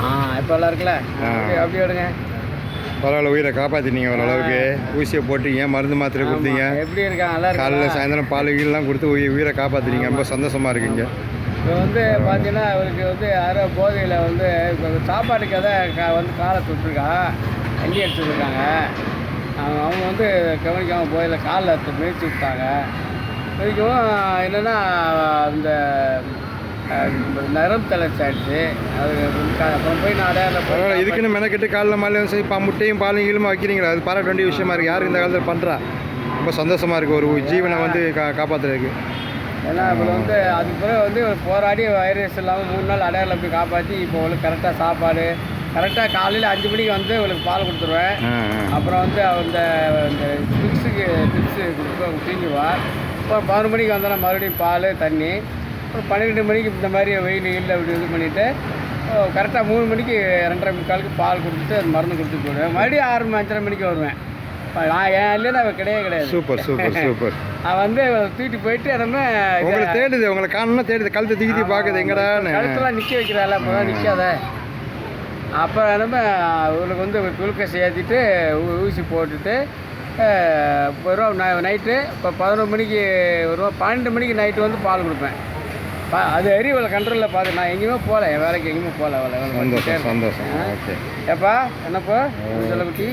ஆ இப்போ நல்லா இருக்குல்ல. அப்படி விடுங்க. பரவாயில்ல உயிரை காப்பாற்றினீங்க ஓரளவுக்கு ஊசியை போட்டீங்க மருந்து மாத்திரை கொடுத்தீங்க? எப்படி இருக்கான் நல்லா காலைல இருக்கா சாயந்தரம் பால் கீழெலாம் கொடுத்து உயி- உயிரை காப்பாற்றினீங்க ரொம்ப சந்தோஷமாக இருக்குங்க. இப்போ வந்து பார்த்தீங்கன்னா அவருக்கு வந்து யாரோ போதையில் வந்து இப்போ சாப்பாட்டுக்கு எதாவது கா வந்து காலை தொட்டிருக்கா. அங்கேயே எடுத்துருக்காங்க. அவங்க அவங்க வந்து கவனிக்காமல் போதையில் காலில் மிதிச்சு விட்டாங்க. மிதிக்கவும் என்னென்னா இந்த தளர்ச்சி ஆயிடுச்சு அது அப்புறம் போய் நான் அடையாளம் இதுக்குன்னு மெனக்கெட்டு காலைல மாலையும் சரி இப்போ முட்டையும் பாலும் கீழுமா வைக்கிறீங்களா? அது பாராட்ட வேண்டிய விஷயமா இருக்குது யாரும் இந்த காலத்தில் பண்ணுறா ரொம்ப சந்தோஷமாக இருக்குது ஒரு ஜீவனை வந்து கா காப்பாற்றுறதுக்கு ஏன்னா இப்போ வந்து அதுக்கு பிறகு வந்து போராடி வைரஸ் இல்லாமல் மூணு நாள் அடையாளம் போய் காப்பாற்றி இப்போ இவளுக்கு கரெக்டாக சாப்பாடு கரெக்டாக காலையில் அஞ்சு மணிக்கு வந்து இவளுக்கு பால் கொடுத்துருவேன். அப்புறம் வந்து அந்த இந்த டிப்ஸுக்கு டிப்ஸு கொடுத்து தீங்குவா அப்புறம் பதினொரு மணிக்கு வந்தால் மறுபடியும் பால் தண்ணி. அப்புறம் பன்னிரெண்டு மணிக்கு இந்த மாதிரி வெயில் இல்லை அப்படி இது பண்ணிவிட்டு கரெக்டாக மூணு மணிக்கு ரெண்டரை முக்காலுக்கு பால் கொடுத்துட்டு அது மருந்து கொடுத்துட்டு போடுவேன் மறுபடியும் ஆறு மணி அஞ்சரை மணிக்கு வருவேன். நான் ஏன் இல்லைன்னா அவள் கிடையவே கிடையாது. Super super super. அவன் வந்து தூக்கிட்டு போயிட்டு நம்ம உங்களை தேடுது உங்களை காணணும் தேடுது கழுத்தை தூக்கி பார்க்குது எங்கடான்னு. கழுத்தெல்லாம் நிற்க வைக்கிறாள் அப்போ தான் நிற்காத அப்போ நம்ம இவளுக்கு வந்து குளுக்கோஸ் ஏற்றிட்டு ஊ- ஊசி போட்டுட்டு வருவோம் நைட்டு இப்போ பதினொரு மணிக்கு வருவோம் பன்னெண்டு மணிக்கு நைட்டு வந்து பால் கொடுப்பேன். பா- அது இவளை கண்ட்ரோலில் பார்த்து நான் எங்கேயுமே போகல என் வேலைக்கு எங்கேயுமே போகல அவளை சந்தோஷம் சந்தோஷம். ஓகே ஏப்பா என்னப்பா? சொல்லக்குட்டி